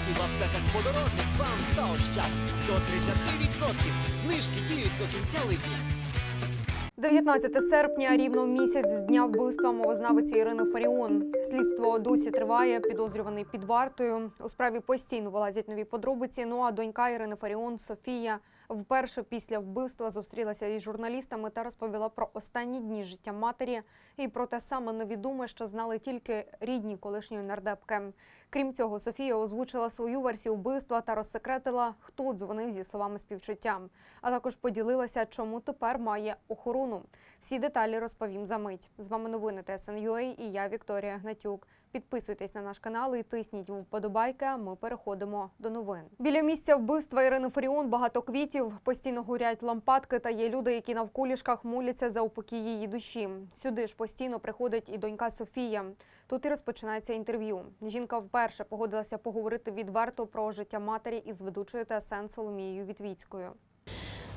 Знижки в аптеках подорожник вам та ощад. До 30% знижки діють до кінця липня. 19 серпня, рівно місяць з дня вбивства мовознавиці Ірини Фаріон. Слідство досі триває, підозрюваний під вартою. У справі постійно вилазять нові подробиці. Ну а донька Ірини Фаріон Софія вперше після вбивства зустрілася із журналістами та розповіла про останні дні життя матері і про те саме невідоме, що знали тільки рідні колишньої нардепки. Крім цього, Софія озвучила свою версію вбивства та розсекретила, хто дзвонив зі словами співчуття а також поділилася, чому тепер має охорону. Всі деталі розповім за мить. З вами новини ТСНЮА і я Вікторія Гнатюк. Підписуйтесь на наш канал і тисніть вподобайки. а Ми переходимо до новин. Біля місця вбивства Ірини Фаріон багато квітів, постійно горять лампадки та є люди, які навколішках моляться за упокій її душі. Сюди ж постійно приходить і донька Софія. Тут і розпочинається інтерв'ю. Жінка вперше погодилася поговорити відверто про життя матері із ведучою ТСН Соломією Вітвіцькою.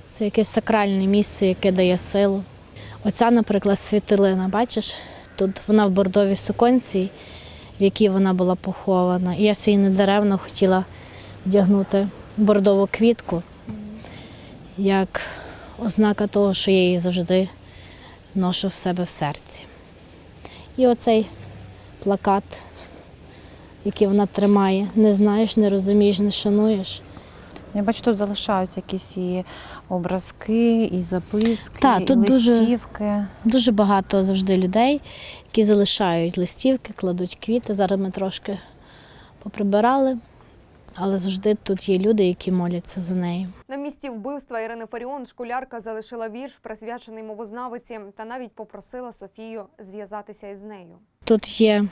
Це якесь сакральне місце, яке дає силу. Оця, наприклад, світилина, бачиш, тут вона в бордовій суконці, в якій вона була похована. І я собі недаремно хотіла вдягнути бордову квітку, як ознака того, що я її завжди ношу в себе в серці. І оцей плакат, який вона тримає, не знаєш, не розумієш, не шануєш. Я бачу, тут залишають якісь і образки, і записки, Так, і тут дуже- листівки. Дуже багато завжди людей, які залишають листівки, кладуть квіти. Зараз ми трошки поприбирали, але завжди тут є люди, які моляться за нею. На місці вбивства Ірини Фаріон школярка залишила вірш, присвячений мовознавиці, та навіть попросила Софію зв'язатися із нею. Тут є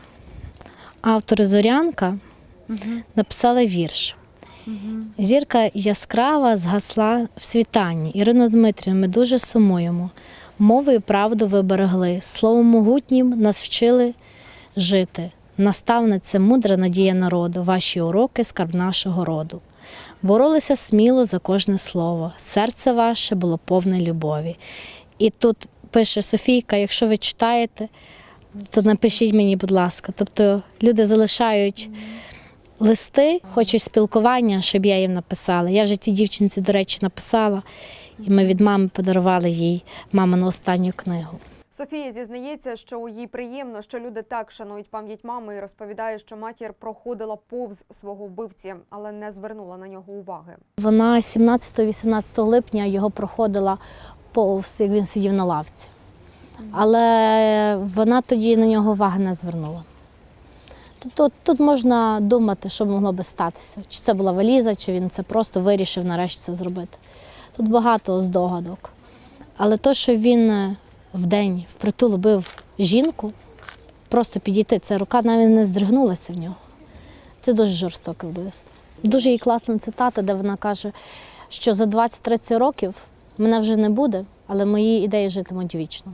автори Зорянка, написали вірш. Зірка яскрава згасла в світанні. Ірина Дмитрівна, ми дуже сумуємо. Мову і правду ви берегли. Словом могутнім нас вчили жити. Наставниця мудра надія народу, ваші уроки скарб нашого роду. Боролися сміло за кожне слово. Серце ваше було повне любові. І тут пише Софійка, якщо ви читаєте, то напишіть мені, будь ласка. Тобто люди залишають листи, хочуть спілкування, щоб я їм написала. Я вже тій дівчинці, до речі, написала, і ми від мами подарували їй мамину останню книгу. Софія зізнається, що їй приємно, що люди так шанують пам'ять мами і розповідає, що матір проходила повз свого вбивці, але не звернула на нього уваги. Вона 17-18 липня його проходила повз, як він сидів на лавці. Але вона тоді на нього уваги не звернула. Тобто тут можна думати, що могло би статися. Чи це була валіза, чи він це просто вирішив нарешті це зробити. Тут багато здогадок. Але то, що він е, вдень впритул бив жінку, просто підійти, ця рука навіть не здригнулася в нього. Це дуже жорстоке вбивство. Дуже їй класна цитата, де вона каже, що за 20-30 років мене вже не буде, але мої ідеї житимуть вічно.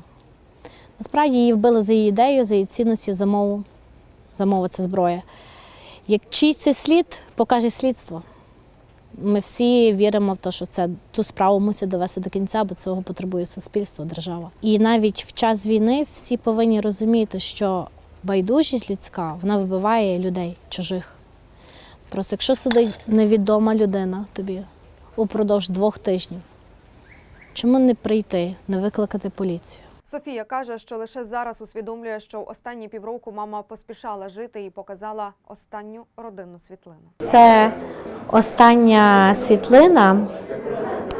Насправді її вбили за її ідею, за її цінності, за мову. За мову це зброя. Як чий це слід, покаже слідство. Ми всі віримо в те, що це ту справу мусять довести до кінця, бо цього потребує суспільство, держава. І навіть в час війни всі повинні розуміти, що байдужість людська вона вибиває людей чужих. Просто якщо сидить невідома людина тобі упродовж двох тижнів, чому не прийти, не викликати поліцію? Софія каже, що лише зараз усвідомлює, що останні півроку мама поспішала жити і показала останню родинну світлину. Це остання світлина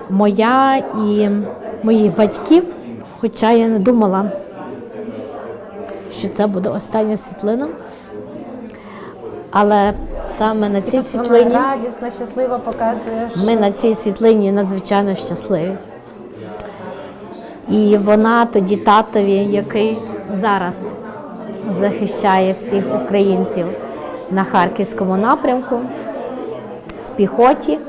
моя і моїх батьків, хоча я не думала, що це буде остання світлина. Але саме на цій світлині радісна, щаслива показуєш. ми на цій світлині надзвичайно щасливі. І вона тоді татові, який зараз захищає всіх українців на харківському напрямку в піхоті.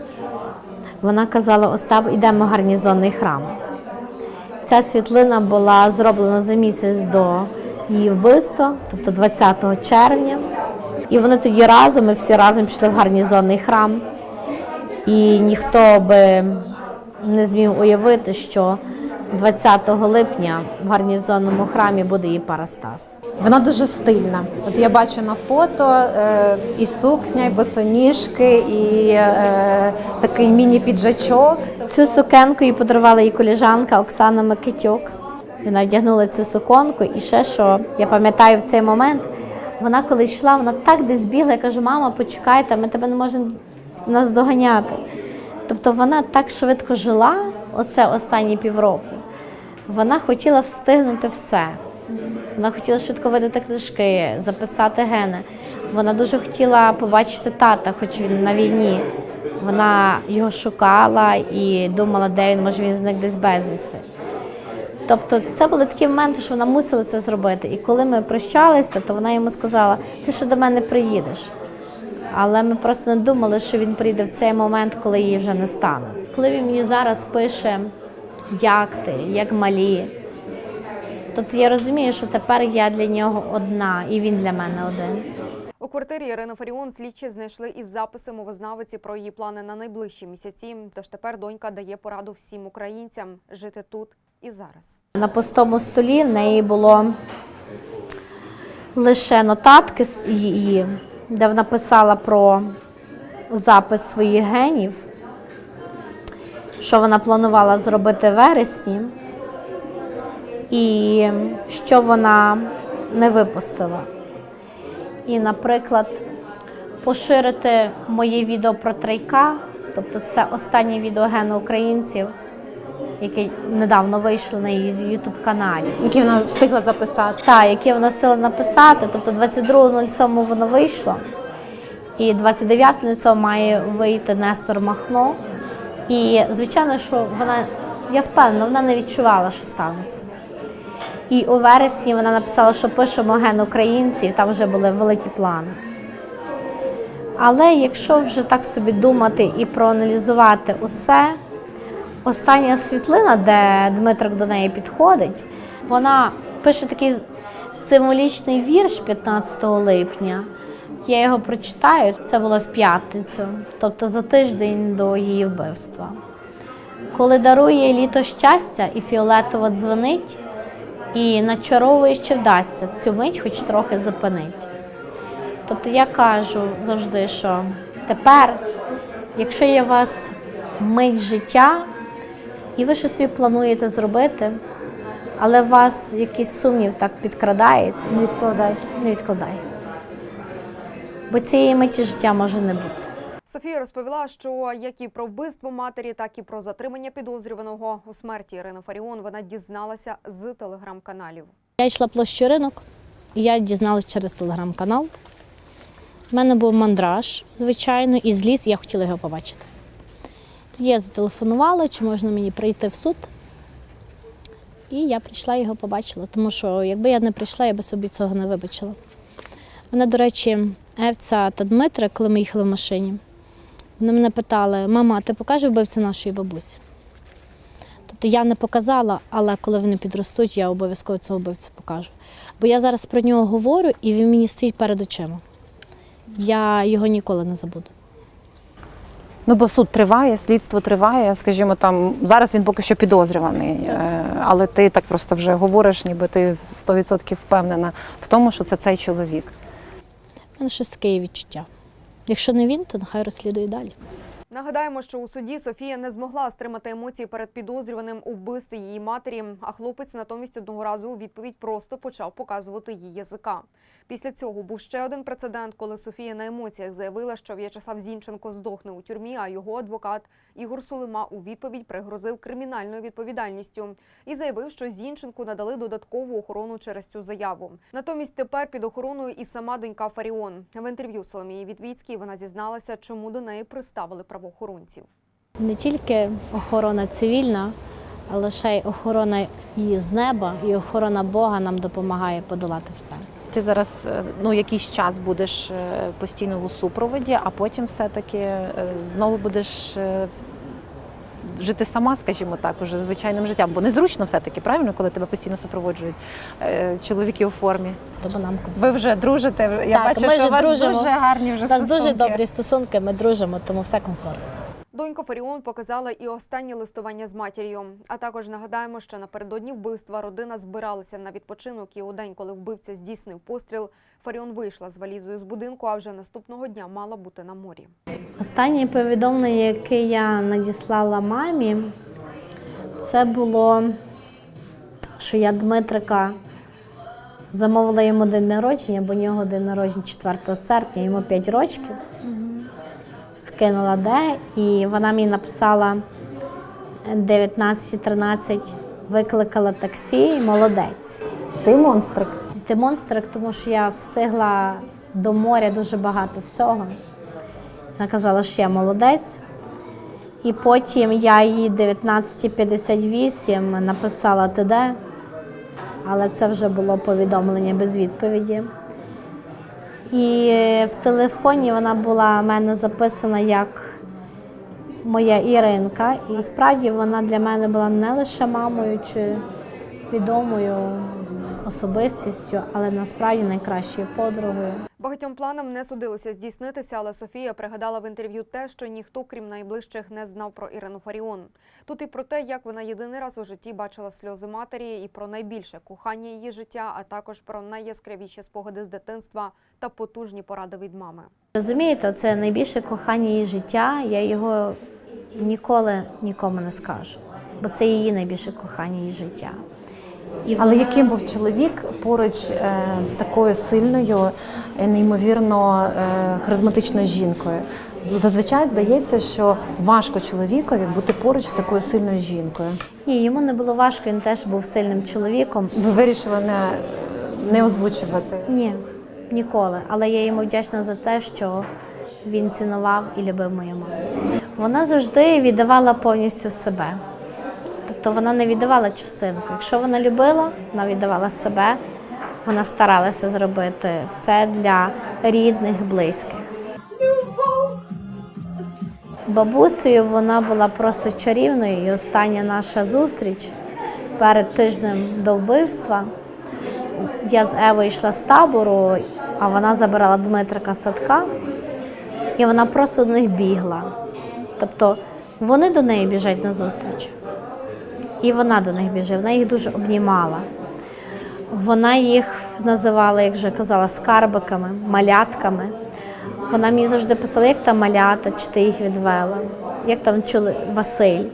Вона казала: Остап, йдемо в гарнізонний храм. Ця світлина була зроблена за місяць до її вбивства, тобто 20 червня. І вони тоді разом, ми всі разом пішли в гарнізонний храм. І ніхто би не зміг уявити, що 20 липня в гарнізонному храмі буде її парастас. Вона дуже стильна. От я бачу на фото е, і сукня, і босоніжки, і е, такий міні-піджачок. Цю сукенку їй подарувала її коліжанка Оксана Микитюк. Вона вдягнула цю суконку, і ще що я пам'ятаю в цей момент. Вона коли йшла, вона так десь бігла. Я кажу, мама, почекайте, ми тебе не можемо нас доганяти. Тобто вона так швидко жила, оце останні півроку. Вона хотіла встигнути все. Вона хотіла швидко видати книжки, записати гени. Вона дуже хотіла побачити тата, хоч він на війні. Вона його шукала і думала, де він, може він зник десь безвісти. Тобто це були такі моменти, що вона мусила це зробити. І коли ми прощалися, то вона йому сказала: ти ще до мене приїдеш. Але ми просто не думали, що він прийде в цей момент, коли її вже не стане. Коли він мені зараз пише, як ти, як малі. Тобто я розумію, що тепер я для нього одна, і він для мене один. У квартирі Ірини Фаріон слідчі знайшли із записи мовознавиці про її плани на найближчі місяці. Тож тепер донька дає пораду всім українцям жити тут і зараз. На пустому столі в неї було лише нотатки її, де вона писала про запис своїх генів, що вона планувала зробити в вересні, і що вона не випустила. І, наприклад, поширити моє відео про трейка, тобто це останнє відео гену українців, яке недавно вийшло на її ютуб каналі. які вона встигла записати. Та, яке вона встигла написати, тобто 22.07 воно вийшло, і 29.07 має вийти Нестор Махно. І звичайно, що вона, я впевнена, вона не відчувала, що станеться. І у вересні вона написала, що пишемо ген українців, там вже були великі плани. Але якщо вже так собі думати і проаналізувати усе, остання світлина, де Дмитрик до неї підходить, вона пише такий символічний вірш 15 липня. Я його прочитаю, це було в п'ятницю, тобто за тиждень до її вбивства. Коли дарує літо щастя і фіолетово дзвонить, і начаровує, що вдасться цю мить хоч трохи зупинить. Тобто я кажу завжди, що тепер, якщо є у вас мить життя, і ви щось собі плануєте зробити, але у вас якийсь сумнів так підкрадає, Не відкладай. не відкладай. Бо цієї миті життя може не бути. Софія розповіла, що як і про вбивство матері, так і про затримання підозрюваного у смерті Ірини Фаріон вона дізналася з телеграм-каналів. Я йшла площу ринок, і я дізналася через телеграм-канал. У мене був мандраж, звичайно, і зліз, і я хотіла його побачити. Тоді я зателефонувала, чи можна мені прийти в суд. І я прийшла його побачила, тому що якби я не прийшла, я би собі цього не вибачила. Мене, до речі, Евця та Дмитрик, коли ми їхали в машині, вони мене питали: мама, ти покажеш вбивцю нашої бабусі? Тобто я не показала, але коли вони підростуть, я обов'язково цього вбивцю покажу. Бо я зараз про нього говорю, і він мені стоїть перед очима. Я його ніколи не забуду. Ну, бо суд триває, слідство триває. Скажімо, там зараз він поки що підозрюваний, е, але ти так просто вже говориш, ніби ти 100% впевнена в тому, що це цей чоловік. Мене щось таке відчуття. Якщо не він, то нехай розслідує далі. Нагадаємо, що у суді Софія не змогла стримати емоції перед підозрюваним у вбивстві її матері, а хлопець натомість одного разу у відповідь просто почав показувати їй язика. Після цього був ще один прецедент, коли Софія на емоціях заявила, що В'ячеслав Зінченко здохне у тюрмі, а його адвокат Ігор Сулима у відповідь пригрозив кримінальною відповідальністю і заявив, що Зінченку надали додаткову охорону через цю заяву. Натомість тепер під охороною і сама донька Фаріон. В інтерв'ю Соломії Вітвіцькій вона зізналася, чому до неї приставили правоохоронців. Не тільки охорона цивільна, але ще й охорона і з неба, і охорона Бога нам допомагає подолати все. Ти зараз е, ну, якийсь час будеш е, постійно у супроводі, а потім все-таки е, знову будеш жити сама, скажімо так, уже звичайним життям. Бо незручно все-таки, правильно, коли тебе постійно супроводжують е, чоловіки у формі. Тобо нам Ви вже дружите. Я Так, бачу, ми що вже у вас дружимо. дуже гарні вже у нас стосунки. дуже добрі стосунки, ми дружимо, тому все комфортно. Донька Фаріон показала і останнє листування з матір'ю. А також нагадаємо, що напередодні вбивства родина збиралася на відпочинок. І у день, коли вбивця здійснив постріл, Фаріон вийшла з валізою з будинку, а вже наступного дня мала бути на морі. Останнє повідомлення, яке я надіслала мамі, це було, що я Дмитрика замовила йому день народження, бо у нього день народження 4 серпня, йому 5 років. Скинула де, і вона мені написала 19.13, викликала таксі, молодець. Ти монстрик. Ти монстрик, тому що я встигла до моря дуже багато всього. Вона казала, що я молодець. І потім я їй 19.58 написала ти де, але це вже було повідомлення без відповіді. І в телефоні вона була в мене записана як моя Іринка. І справді вона для мене була не лише мамою чи відомою особистістю, але насправді найкращою подругою. Багатьом планам не судилося здійснитися, але Софія пригадала в інтерв'ю те, що ніхто, крім найближчих, не знав про Ірину Фаріон. Тут і про те, як вона єдиний раз у житті бачила сльози матері, і про найбільше кохання її життя, а також про найяскравіші спогади з дитинства та потужні поради від мами. Розумієте, це найбільше кохання її життя. Я його ніколи нікому не скажу, бо це її найбільше кохання її життя. Але яким був чоловік поруч е, з такою сильною, неймовірно е, харизматичною жінкою? Зазвичай здається, що важко чоловікові бути поруч з такою сильною жінкою. Ні, йому не було важко, він теж був сильним чоловіком. Ви вирішили не, не озвучувати. Ні, ніколи. Але я йому вдячна за те, що він цінував і любив мою маму. Вона завжди віддавала повністю себе. Тобто вона не віддавала частинку. Якщо вона любила, вона віддавала себе, вона старалася зробити все для рідних, близьких. Бабусею вона була просто чарівною, і остання наша зустріч перед тижнем до вбивства. Я з Евою йшла з табору, а вона забирала Дмитрика садка, і вона просто до них бігла. Тобто вони до неї біжать на зустріч, і вона до них біжить. Вона їх дуже обнімала. Вона їх називала, як вже казала, скарбиками, малятками. Вона мені завжди писала, як там малята, чи ти їх відвела, як там чоло... Василь.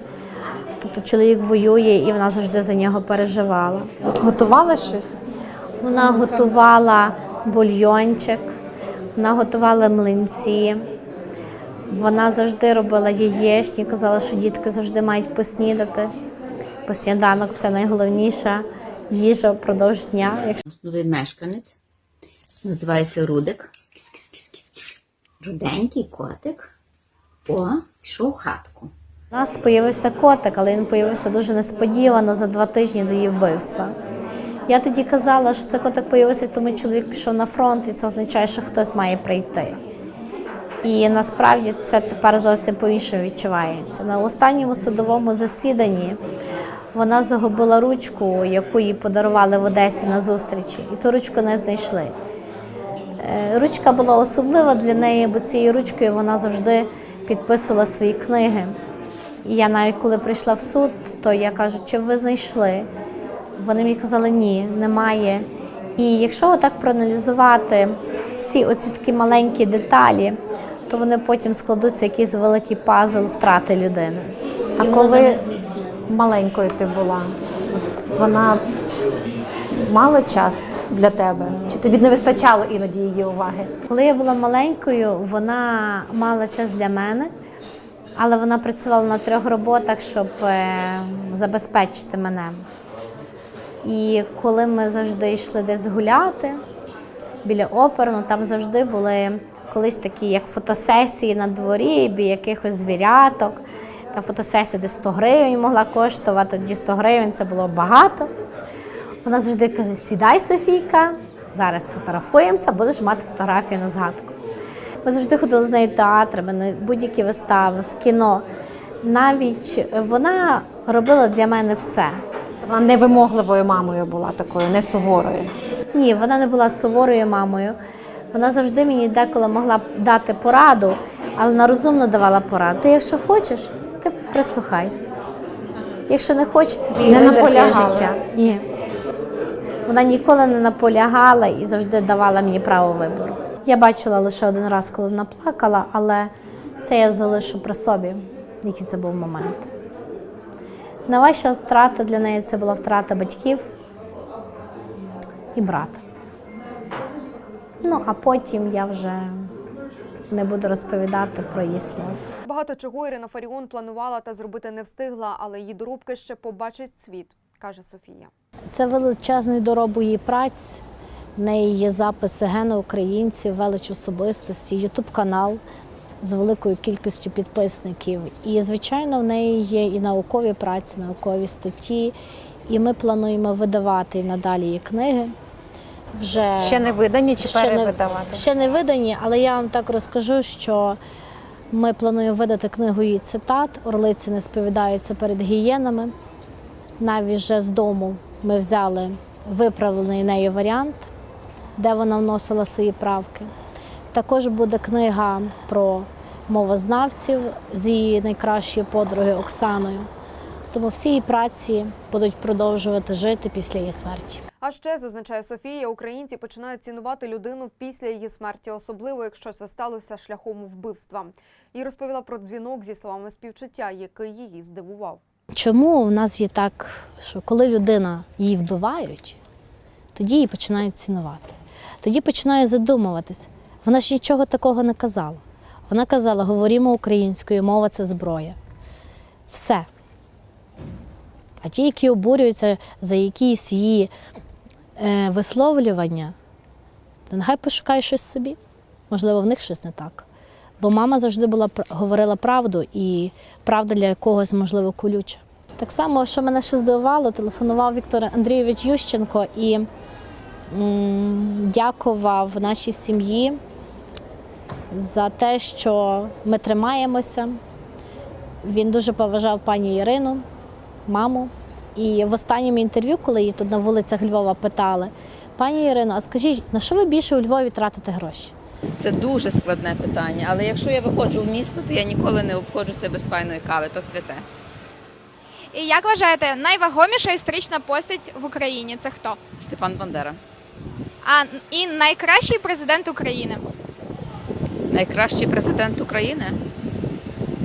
Тобто чоловік воює, і вона завжди за нього переживала. Готувала щось? Вона готувала бульйончик, вона готувала млинці. Вона завжди робила яєчні, казала, що дітки завжди мають поснідати. Бо сніданок це найголовніша їжа впродовж дня. Новий мешканець. Називається Рудик. Руденький котик. О, пішов в хатку. У нас з'явився котик, але він з'явився дуже несподівано за два тижні до її вбивства. Я тоді казала, що цей котик з'явився, тому чоловік пішов на фронт, і це означає, що хтось має прийти. І насправді це тепер зовсім по-іншому відчувається. На останньому судовому засіданні вона загубила ручку, яку їй подарували в Одесі на зустрічі, і ту ручку не знайшли. Е, Ручка була особлива для неї, бо цією ручкою вона завжди підписувала свої книги. І я навіть коли прийшла в суд, то я кажу, чи ви знайшли? Вони мені казали, ні, немає. І якщо отак проаналізувати всі оці такі маленькі деталі, то вони потім складуться якийсь великий пазл втрати людини. А коли маленькою ти була, вона мала час для тебе? Чи тобі не вистачало іноді її уваги? Коли я була маленькою, вона мала час для мене, але вона працювала на трьох роботах, щоб е, забезпечити мене. І коли ми завжди йшли десь гуляти біля оперну, там завжди були колись такі, як фотосесії на дворі, біля якихось звіряток. Та фотосесія десь 100 гривень могла коштувати, тоді 100 гривень це було багато. Вона завжди каже: сідай, Софійка, зараз сфотографуємося, будеш мати фотографію на згадку. Ми завжди ходили з нею в театри, на будь-які вистави, в кіно. Навіть вона робила для мене все. Вона невимогливою мамою була такою, не суворою. Ні, вона не була суворою мамою. Вона завжди мені деколи могла дати пораду, Але на розумно давала пораду. Ти якщо хочеш, прислухайся. Якщо не це твій Не вибір, твоє життя. Ні. Вона ніколи не наполягала і завжди давала мені право вибору. Я бачила лише один раз, коли вона плакала, але це я залишу при собі, який це був момент. Найважча втрата для неї це була втрата батьків і брата. Ну, а потім я вже не буду розповідати про її сльози. Багато чого Ірина Фаріон планувала та зробити не встигла, але її доробки ще побачить світ, каже Софія. Це величезною доробою її праць. В неї є записи гена українців, велич особистості, ютуб канал з великою кількістю підписників. І, звичайно, в неї є і наукові праці, наукові статті. І ми плануємо видавати і надалі її книги. Вже Ще не видані чи ще не, перевидавати? ще не видані, але я вам так розкажу, що ми плануємо видати книгу її цитат. Орлиці не сповідаються перед гієнами. Навіть вже з дому ми взяли виправлений нею варіант, де вона вносила свої правки. Також буде книга про мовознавців з її найкращою подругою Оксаною. Тому всі її праці будуть продовжувати жити після її смерті. А ще зазначає Софія, українці починають цінувати людину після її смерті, особливо якщо це сталося шляхом вбивства. І розповіла про дзвінок зі словами співчуття, який її здивував. Чому у нас є так, що коли людина її вбивають, тоді її починають цінувати. Тоді починає задумуватись. Вона ж нічого такого не казала. Вона казала, говоримо українською, мова це зброя. Все. А ті, які обурюються за якісь її е, висловлювання, то нехай пошукає щось собі. Можливо, в них щось не так. Бо мама завжди була говорила правду, і правда для когось, можливо, колюча. Так само, що мене ще здивувало, телефонував Віктор Андрійович Ющенко і м, дякував нашій сім'ї за те, що ми тримаємося. Він дуже поважав пані Ірину, маму. І в останньому інтерв'ю, коли її тут на вулицях Львова питали, пані Ірино, а скажіть, на що ви більше у Львові тратите гроші? Це дуже складне питання, але якщо я виходжу в місто, то я ніколи не обходжуся без файної кави, то святе. І як вважаєте, найвагоміша історична постать в Україні це хто? Степан Бандера. А і найкращий президент України? Найкращий президент України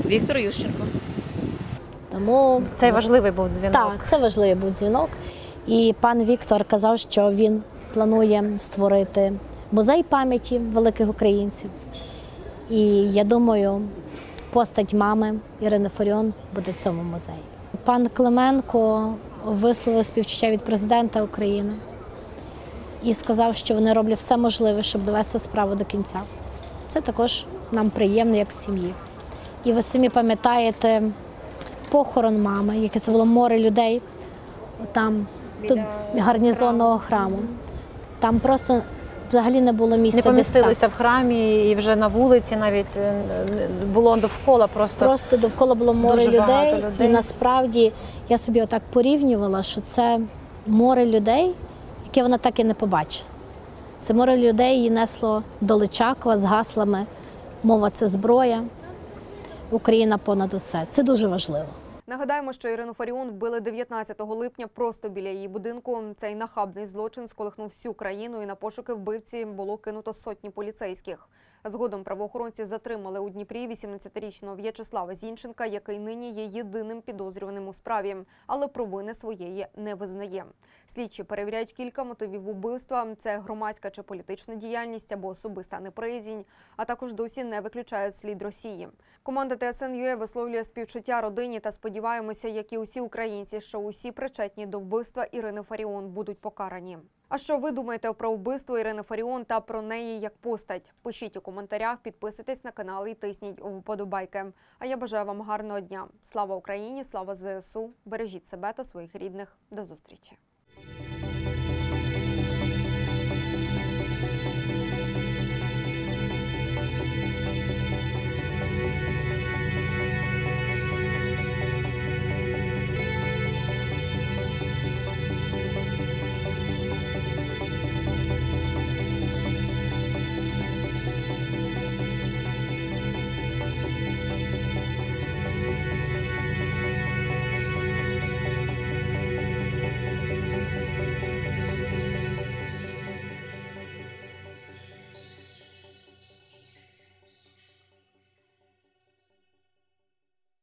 Віктор Ющенко. Тому Цей важливий був дзвінок. Так, це важливий був дзвінок. І пан Віктор казав, що він планує створити музей пам'яті великих українців. І я думаю, постать мами Ірини Фаріон буде в цьому музеї. Пан Клименко висловив співчуття від президента України і сказав, що вони роблять все можливе, щоб довести справу до кінця. Це також нам приємно, як сім'ї. І ви самі пам'ятаєте похорон мами, яке це було море людей там, тут гарнізонного храму. Там просто взагалі не було місця. Не помістилися в храмі і вже на вулиці навіть е, було довкола просто. Просто довкола було море людей, людей. і насправді я собі отак порівнювала, що це море людей, яке вона так і не побачила. Це море людей її несло до Личакова з гаслами Мова це зброя, Україна понад усе. Це дуже важливо. Нагадаємо, що Ірину Фаріон вбили 19 липня просто біля її будинку. Цей нахабний злочин сколихнув всю країну, і на пошуки вбивці було кинуто сотні поліцейських. Згодом правоохоронці затримали у Дніпрі 18-річного В'ячеслава Зінченка, який нині є єдиним підозрюваним у справі, але провини своєї не визнає. Слідчі перевіряють кілька мотивів убивства: це громадська чи політична діяльність або особиста неприязнь, а також досі не виключають слід Росії. Команда ТСН.ЮЕ висловлює співчуття родині та сподіваємося, як і усі українці, що усі причетні до вбивства Ірини Фаріон будуть покарані. А що ви думаєте про вбивство Ірини Фаріон та про неї як постать? Пишіть у коментарях, підписуйтесь на канал і тисніть вподобайки. А я бажаю вам гарного дня. Слава Україні! Слава ЗСУ! Бережіть себе та своїх рідних. До зустрічі!